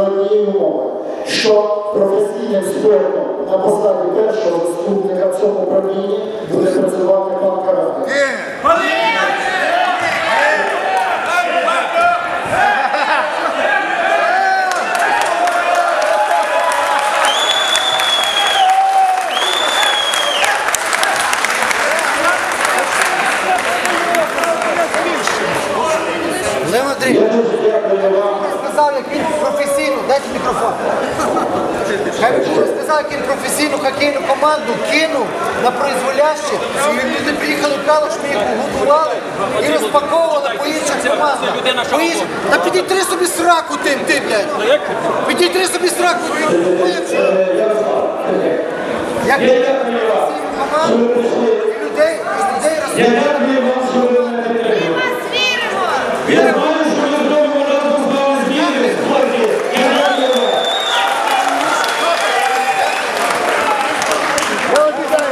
однієї умови, що професійним спортом на посаді першого заступника в цьому управлінні буде працювати пан Каратик. Лев Я дуже дякую вам. Сказав, як він професійно, дайте мікрофон. Хай він сказав, як він професійну хокейну команду кинув на произволяще. І люди приїхали в Калуш, ми їх готували і розпаковували по інших командах. По інших. Та підітри собі сраку тим, ти, блядь. Підітри собі сраку тим. Як Я професійну команду і людей, і людей розпаковували.